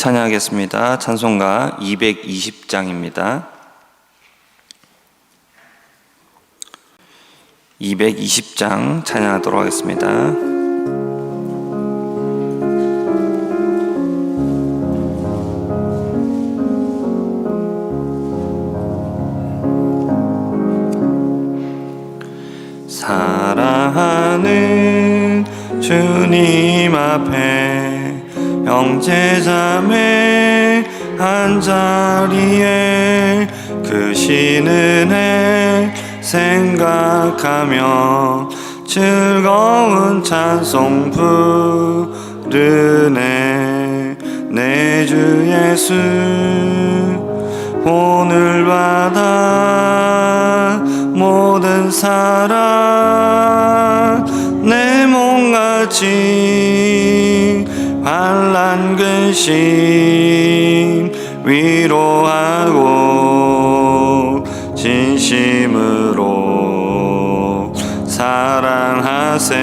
찬양하겠습니다. 찬송가 220장입니다. 220장 찬양하도록 하겠습니다. 제자매 한 자리에 그 신은혜 생각하며 즐거운 찬송 부르네. 내 주 예수 오늘 받아 모든 사랑 내 몸같이 환란 근심 위로하고 진심으로 사랑하세.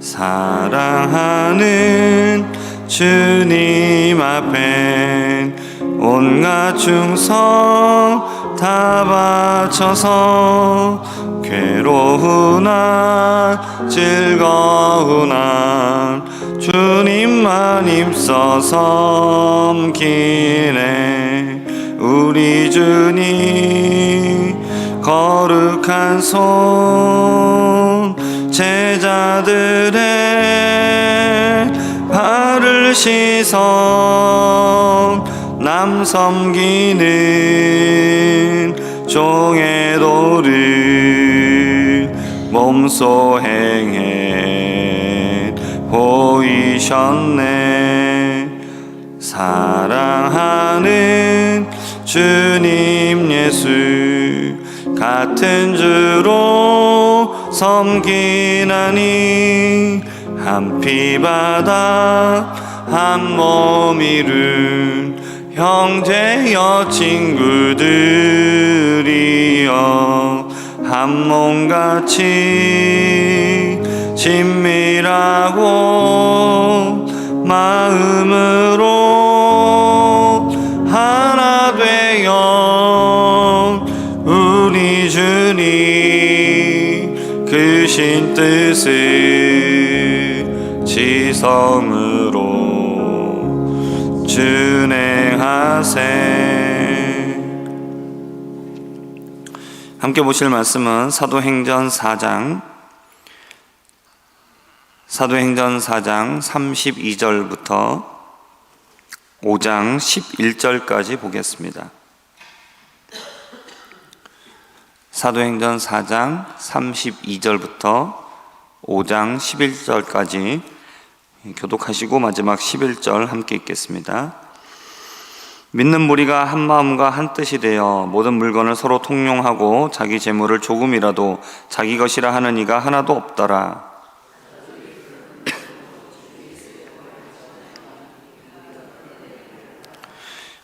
사랑하는 주님 앞엔 온갖 충성 다 바쳐서 괴로우나 즐거우나 주님만 입서 섬기네. 우리 주님 거룩한 손 제자들의 발을 씻어 남 섬기는 종의 도를 몸소 행해 보이셨네. 사랑하는 주님 예수 같은 주로 섬기나니 한 피바다 한 몸 이룬 형제여 친구들이여 한 몸같이 친밀하고 마음으로 하나 되어 우리 주님 그신 뜻을 지성으로 준행하세. 함께 보실 말씀은 사도행전 4장 사도행전 4장 32절부터 5장 11절까지 보겠습니다. 사도행전 4장 32절부터 5장 11절까지 교독하시고 마지막 11절 함께 읽겠습니다. 믿는 무리가 한 마음과 한 뜻이 되어 모든 물건을 서로 통용하고 자기 재물을 조금이라도 자기 것이라 하는 이가 하나도 없더라.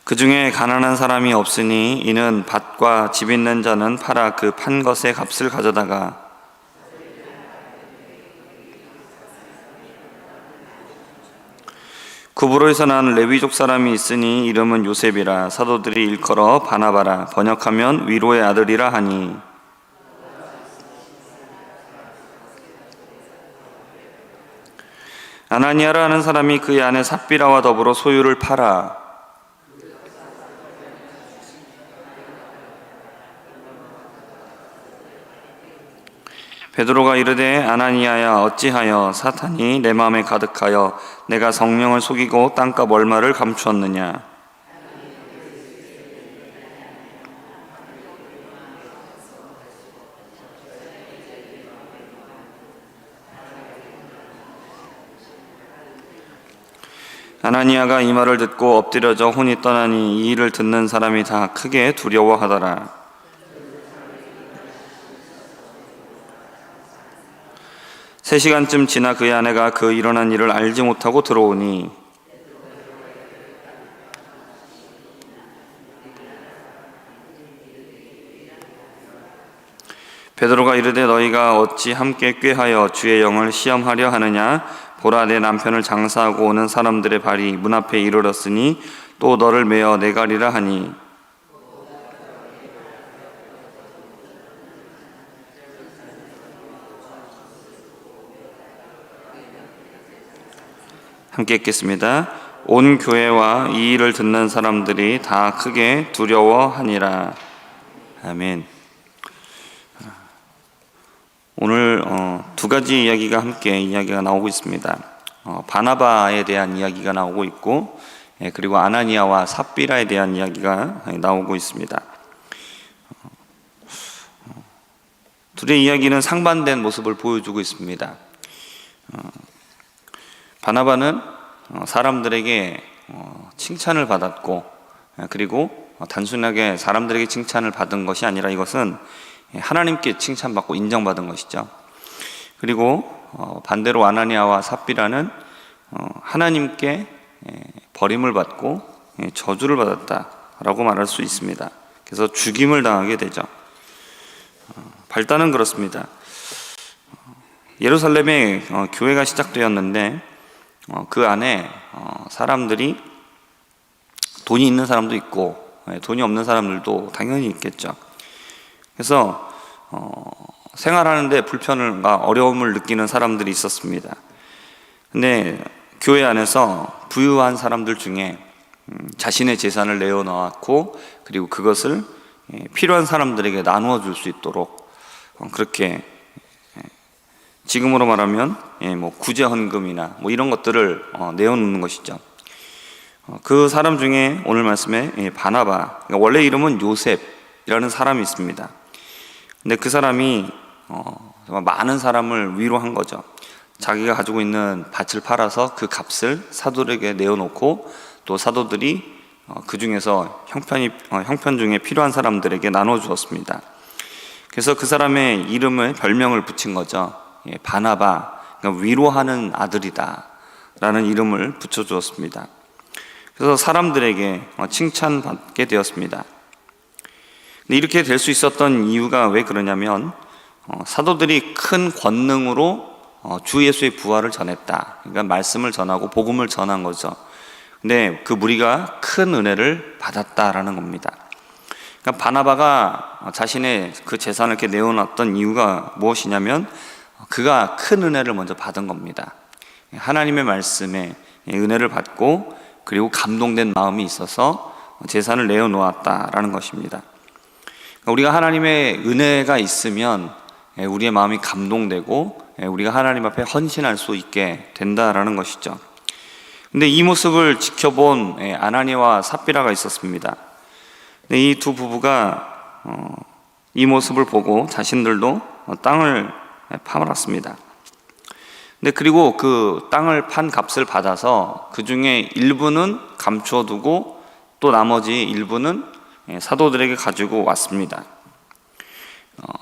그 중에 가난한 사람이 없으니 이는 밭과 집 있는 자는 팔아 그 판 것의 값을 가져다가 구브로에서 난 레위족 사람이 있으니 이름은 요셉이라 사도들이 일컬어 바나바라 번역하면 위로의 아들이라 하니. 아나니아라 하는 사람이 그의 아내 삽비라와 더불어 소유를 팔아 베드로가 이르되 아나니아야 어찌하여 사탄이 내 마음에 가득하여 내가 성령을 속이고 땅값 얼마를 감추었느냐? 아나니아가 이 말을 듣고 엎드려져 혼이 떠나니 이 일을 듣는 사람이 다 크게 두려워하더라 세 시간쯤 지나 그의 아내가 그 일어난 일을 알지 못하고 들어오니 베드로가 이르되 너희가 어찌 함께 꾀하여 주의 영을 시험하려 하느냐? 보라 내 남편을 장사하고 오는 사람들의 발이 문 앞에 이르렀으니 또 너를 메어 내 가리라 하니 함께 읽겠습니다. 온 교회와 이 일을 듣는 사람들이 다 크게 두려워하니라. 아멘. 오늘 어, 두 가지 이야기가 함께 이야기가 나오고 있습니다. 어, 바나바에 대한 이야기가 나오고 있고, 예, 그리고 아나니아와 삽비라에 대한 이야기가 나오고 있습니다. 어, 둘의 이야기는 상반된 모습을 보여주고 있습니다. 어, 바나바는 어, 사람들에게 어, 칭찬을 받았고, 예, 그리고 단순하게 사람들에게 칭찬을 받은 것이 아니라 이것은 하나님께 칭찬받고 인정받은 것이죠. 그리고 어, 반대로 아나니아와 삽비라는 어, 하나님께 예, 버림을 받고 예, 저주를 받았다라고 말할 수 있습니다. 그래서 죽임을 당하게 되죠. 어, 발단은 그렇습니다. 예루살렘에 교회가 시작되었는데 그 안에 사람들이 돈이 있는 사람도 있고 예, 돈이 없는 사람들도 당연히 있겠죠. 그래서 어, 생활하는데 불편과 어려움을 느끼는 사람들이 있었습니다. 근데 교회 안에서 부유한 사람들 중에 음, 자신의 재산을 내어놓았고 그리고 그것을 예, 필요한 사람들에게 나누어 줄 수 있도록 어, 그렇게 예, 지금으로 말하면 예, 뭐 구제 헌금이나 뭐 이런 것들을 어, 내어놓는 것이죠. 어, 그 사람 중에 오늘 말씀에 바나바 그러니까 원래 이름은 요셉이라는 사람이 있습니다. 근데 그 사람이 어, 정말 많은 사람을 위로한 거죠. 자기가 가지고 있는 밭을 팔아서 그 값을 사도들에게 내어놓고 또 사도들이 어, 그 중에서 형편이 어, 형편 중에 필요한 사람들에게 나눠 주었습니다. 그래서 그 사람의 이름을 별명을 붙인 거죠. 예, 바나바, 그러니까 위로하는 아들이다 라는 이름을 붙여 주었습니다. 그래서 사람들에게 어, 칭찬받게 되었습니다. 이렇게 될 수 있었던 이유가 왜 그러냐면 어, 사도들이 큰 권능으로 어, 주 예수의 부활을 전했다. 그러니까 말씀을 전하고 복음을 전한 거죠. 근데 그 무리가 큰 은혜를 받았다라는 겁니다. 그러니까 바나바가 자신의 그 재산을 이렇게 내어놨던 이유가 무엇이냐면 그가 큰 은혜를 먼저 받은 겁니다. 하나님의 말씀에 은혜를 받고 그리고 감동된 마음이 있어서 재산을 내어놓았다라는 것입니다. 우리가 하나님의 은혜가 있으면 예, 우리의 마음이 감동되고 예, 우리가 하나님 앞에 헌신할 수 있게 된다라는 것이죠. 근데 이 모습을 지켜본 예, 아나니와 삽비라가 있었습니다. 이 두 부부가 어, 이 모습을 보고 자신들도 땅을 파말았습니다. 근데 그리고 그 땅을 판 값을 받아서 그 중에 일부는 감추어 두고 또 나머지 일부는 예, 사도들에게 가지고 왔습니다. 어,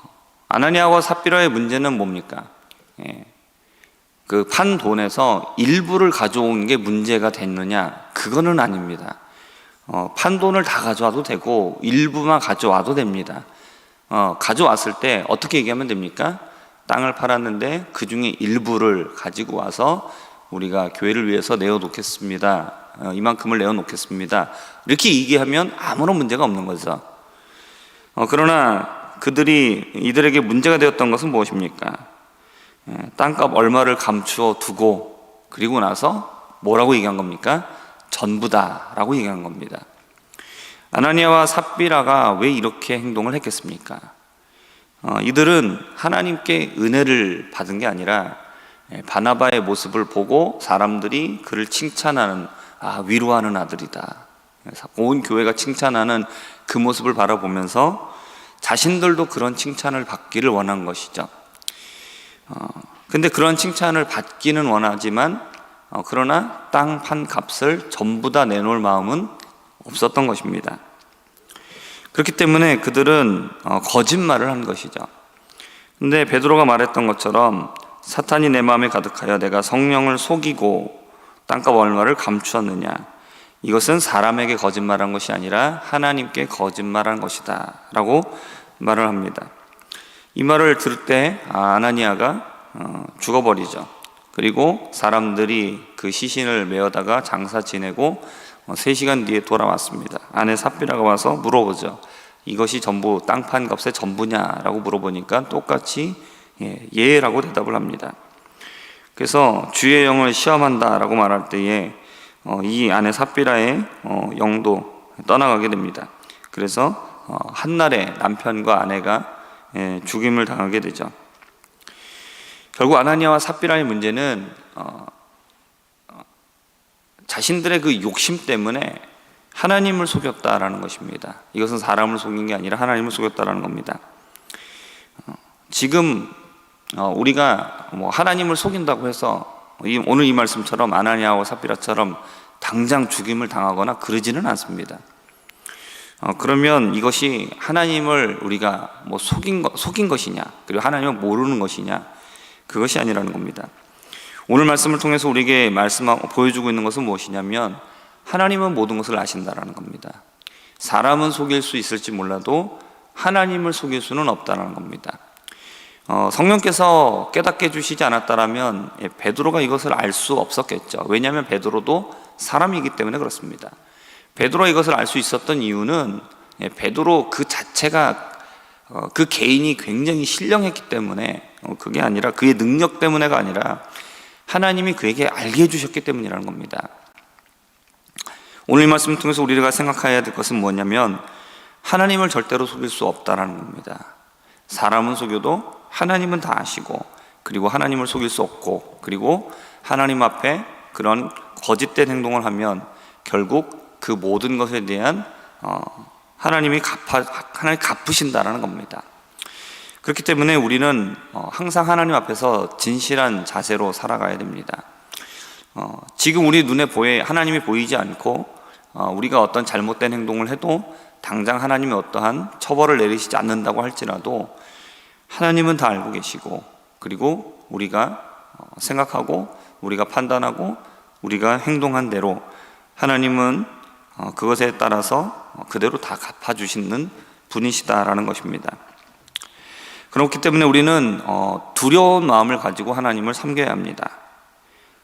아나니아와 삽비라의 문제는 뭡니까? 예, 그판 돈에서 일부를 가져온 게 문제가 됐느냐? 그거는 아닙니다. 어, 판 돈을 다 가져와도 되고 일부만 가져와도 됩니다. 어, 가져왔을 때 어떻게 얘기하면 됩니까? 땅을 팔았는데 그 중에 일부를 가지고 와서 우리가 교회를 위해서 내어놓겠습니다. 어, 이만큼을 내어놓겠습니다. 이렇게 얘기하면 아무런 문제가 없는 거죠. 어, 그러나 그들이 이들에게 문제가 되었던 것은 무엇입니까? 예, 땅값 얼마를 감추어 두고 그리고 나서 뭐라고 얘기한 겁니까? 전부다라고 얘기한 겁니다. 아나니아와 삽비라가 왜 이렇게 행동을 했겠습니까? 어, 이들은 하나님께 은혜를 받은 게 아니라 예, 바나바의 모습을 보고 사람들이 그를 칭찬하는 아 위로하는 아들이다. 온 교회가 칭찬하는 그 모습을 바라보면서 자신들도 그런 칭찬을 받기를 원한 것이죠. 어, 근데 그런 칭찬을 받기는 원하지만 어, 그러나 땅 판 값을 전부 다 내놓을 마음은 없었던 것입니다. 그렇기 때문에 그들은 어, 거짓말을 한 것이죠. 근데 베드로가 말했던 것처럼 사탄이 내 마음에 가득하여 내가 성령을 속이고 땅값 얼마를 감추었느냐. 이것은 사람에게 거짓말한 것이 아니라 하나님께 거짓말한 것이다. 라고 말을 합니다. 이 말을 들을 때 아, 아나니아가 어, 죽어버리죠. 그리고 사람들이 그 시신을 메어다가 장사 지내고 어, 3시간 뒤에 돌아왔습니다. 아내 삽비라가 와서 물어보죠. 이것이 전부 땅판 값의 전부냐라고 물어보니까 똑같이 예, 예라고 대답을 합니다. 그래서 주의 영을 시험한다라고 말할 때에 어, 이 아내 삽비라의 어, 영도 떠나가게 됩니다. 그래서 어, 한날에 남편과 아내가 예, 죽임을 당하게 되죠. 결국 아나니아와 삽비라의 문제는 어, 어, 자신들의 그 욕심 때문에 하나님을 속였다라는 것입니다. 이것은 사람을 속인 게 아니라 하나님을 속였다라는 겁니다. 어, 지금 어, 우리가 뭐 하나님을 속인다고 해서 이- 오늘 이 말씀처럼 아나니아와 삽비라처럼 당장 죽임을 당하거나 그러지는 않습니다. 어, 그러면 이것이 하나님을 우리가 뭐 속인, 것, 속인 것이냐, 그리고 하나님을 모르는 것이냐, 그것이 아니라는 겁니다. 오늘 말씀을 통해서 우리에게 말씀하고 보여주고 있는 것은 무엇이냐면 하나님은 모든 것을 아신다라는 겁니다. 사람은 속일 수 있을지 몰라도 하나님을 속일 수는 없다라는 겁니다. 어, 성령께서 깨닫게 해주시지 않았다라면 예, 베드로가 이것을 알 수 없었겠죠. 왜냐하면 베드로도 사람이기 때문에 그렇습니다. 베드로가 이것을 알 수 있었던 이유는 예, 베드로 그 자체가 어, 그 개인이 굉장히 신령했기 때문에 어, 그게 아니라 그의 능력 때문에가 아니라 하나님이 그에게 알게 해주셨기 때문이라는 겁니다. 오늘 이 말씀을 통해서 우리가 생각해야 될 것은 뭐냐면 하나님을 절대로 속일 수 없다라는 겁니다. 사람은 속여도 하나님은 다 아시고 그리고 하나님을 속일 수 없고 그리고 하나님 앞에 그런 거짓된 행동을 하면 결국 그 모든 것에 대한 어, 하나님이 갚아 하나님 갚으신다라는 겁니다. 그렇기 때문에 우리는 어, 항상 하나님 앞에서 진실한 자세로 살아가야 됩니다. 어, 지금 우리 눈에 보여 하나님이 보이지 않고 어, 우리가 어떤 잘못된 행동을 해도 당장 하나님이 어떠한 처벌을 내리시지 않는다고 할지라도 하나님은 다 알고 계시고 그리고 우리가 어, 생각하고 우리가 판단하고 우리가 행동한 대로 하나님은 어, 그것에 따라서 어, 그대로 다 갚아주시는 분이시다라는 것입니다. 그렇기 때문에 우리는 어, 두려운 마음을 가지고 하나님을 섬겨야 합니다.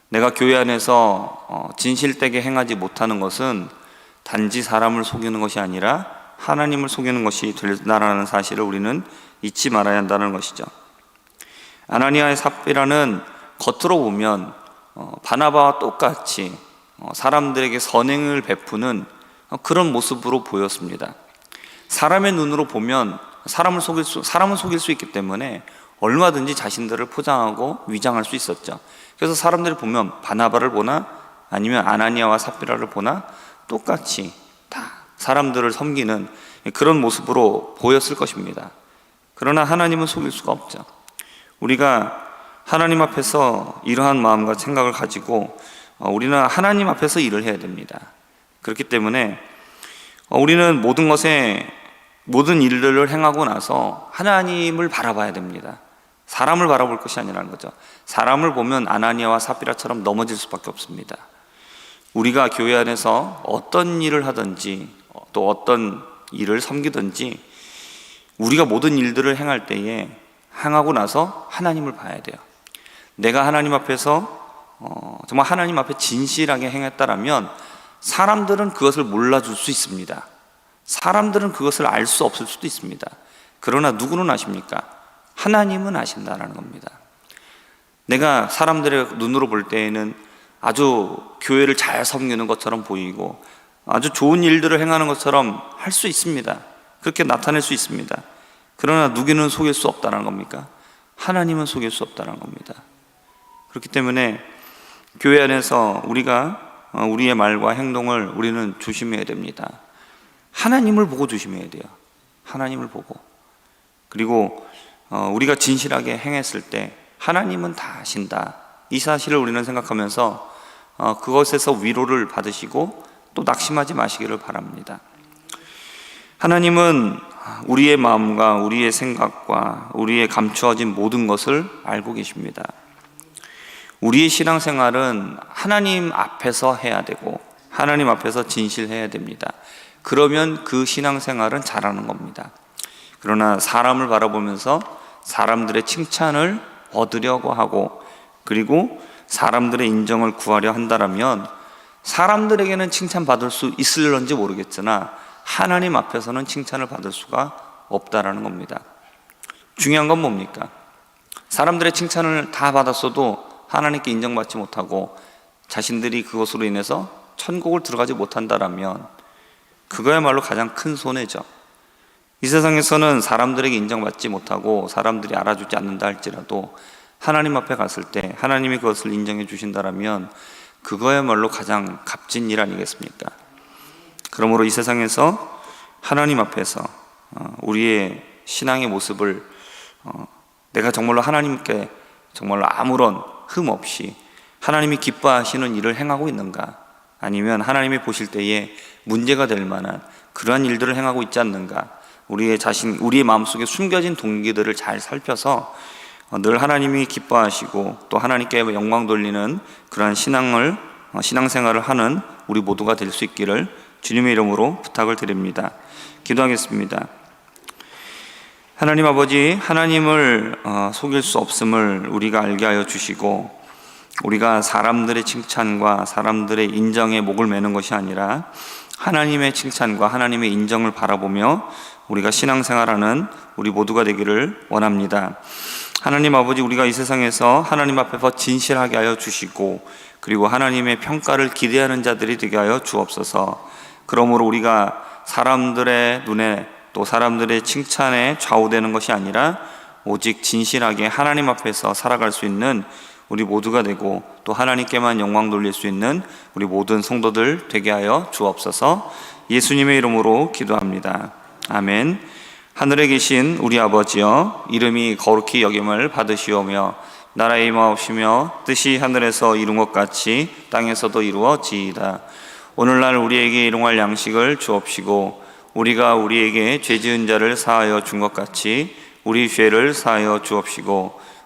내가 교회 안에서 어, 진실되게 행하지 못하는 것은 단지 사람을 속이는 것이 아니라 하나님을 속이는 것이 된다라는 사실을 우리는 잊지 말아야 한다는 것이죠. 아나니아의 삽비라는 겉으로 보면 어, 바나바와 똑같이 어, 사람들에게 선행을 베푸는 어, 그런 모습으로 보였습니다. 사람의 눈으로 보면 사람을 속일 수, 사람은 속일 수 있기 때문에 얼마든지 자신들을 포장하고 위장할 수 있었죠. 그래서 사람들이 보면 바나바를 보나 아니면 아나니아와 삽비라를 보나 똑같이 다 사람들을 섬기는 그런 모습으로 보였을 것입니다. 그러나 하나님은 속일 수가 없죠. 우리가 하나님 앞에서 이러한 마음과 생각을 가지고 어, 우리는 하나님 앞에서 일을 해야 됩니다. 그렇기 때문에 어, 우리는 모든 것에 모든 일들을 행하고 나서 하나님을 바라봐야 됩니다. 사람을 바라볼 것이 아니라는 거죠. 사람을 보면 아나니아와 사비라처럼 넘어질 수밖에 없습니다. 우리가 교회 안에서 어떤 일을 하든지 또 어떤 일을 섬기든지 우리가 모든 일들을 행할 때에 행하고 나서 하나님을 봐야 돼요. 내가 하나님 앞에서 어, 정말 하나님 앞에 진실하게 행했다라면 사람들은 그것을 몰라줄 수 있습니다. 사람들은 그것을 알 수 없을 수도 있습니다. 그러나 누구는 아십니까? 하나님은 아신다라는 겁니다. 내가 사람들의 눈으로 볼 때에는 아주 교회를 잘 섬기는 것처럼 보이고 아주 좋은 일들을 행하는 것처럼 할 수 있습니다. 그렇게 나타낼 수 있습니다. 그러나 누구는 속일 수 없다는 겁니까? 하나님은 속일 수 없다는 겁니다. 그렇기 때문에 교회 안에서 우리가 어, 우리의 말과 행동을 우리는 조심해야 됩니다. 하나님을 보고 조심해야 돼요. 하나님을 보고. 그리고 어, 우리가 진실하게 행했을 때 하나님은 다 아신다. 이 사실을 우리는 생각하면서 어, 그것에서 위로를 받으시고 또 낙심하지 마시기를 바랍니다. 하나님은 우리의 마음과 우리의 생각과 우리의 감추어진 모든 것을 알고 계십니다. 우리의 신앙생활은 하나님 앞에서 해야 되고 하나님 앞에서 진실해야 됩니다. 그러면 그 신앙생활은 잘하는 겁니다. 그러나 사람을 바라보면서 사람들의 칭찬을 얻으려고 하고 그리고 사람들의 인정을 구하려 한다라면 사람들에게는 칭찬받을 수 있을런지 모르겠으나 하나님 앞에서는 칭찬을 받을 수가 없다라는 겁니다. 중요한 건 뭡니까? 사람들의 칭찬을 다 받았어도 하나님께 인정받지 못하고 자신들이 그것으로 인해서 천국을 들어가지 못한다라면 그거야말로 가장 큰 손해죠. 이 세상에서는 사람들에게 인정받지 못하고 사람들이 알아주지 않는다 할지라도 하나님 앞에 갔을 때 하나님이 그것을 인정해 주신다라면 그거야말로 가장 값진 일 아니겠습니까? 그러므로 이 세상에서 하나님 앞에서 어, 우리의 신앙의 모습을 어, 내가 정말로 하나님께 정말로 아무런 흠 없이 하나님이 기뻐하시는 일을 행하고 있는가? 아니면 하나님이 보실 때에 문제가 될 만한 그러한 일들을 행하고 있지 않는가? 우리의 자신, 우리의 마음속에 숨겨진 동기들을 잘 살펴서 어, 늘 하나님이 기뻐하시고 또 하나님께 영광 돌리는 그러한 신앙을 어, 신앙생활을 하는 우리 모두가 될 수 있기를 주님의 이름으로 부탁을 드립니다. 기도하겠습니다. 하나님 아버지, 하나님을 어, 속일 수 없음을 우리가 알게 하여 주시고, 우리가 사람들의 칭찬과 사람들의 인정에 목을 매는 것이 아니라 하나님의 칭찬과 하나님의 인정을 바라보며 우리가 신앙생활하는 우리 모두가 되기를 원합니다. 하나님 아버지, 우리가 이 세상에서 하나님 앞에서 진실하게 하여 주시고, 그리고 하나님의 평가를 기대하는 자들이 되게 하여 주옵소서. 그러므로 우리가 사람들의 눈에 또 사람들의 칭찬에 좌우되는 것이 아니라 오직 진실하게 하나님 앞에서 살아갈 수 있는 우리 모두가 되고 또 하나님께만 영광 돌릴 수 있는 우리 모든 성도들 되게 하여 주옵소서 예수님의 이름으로 기도합니다. 아멘. 하늘에 계신 우리 아버지여 이름이 거룩히 여김을 받으시오며 나라의 임하옵시며 뜻이 하늘에서 이룬 것 같이 땅에서도 이루어지이다. 오늘날 우리에게 일용할 양식을 주옵시고 우리가 우리에게 죄 지은 자를 사하여 준 것 같이 우리 죄를 사하여 주옵시고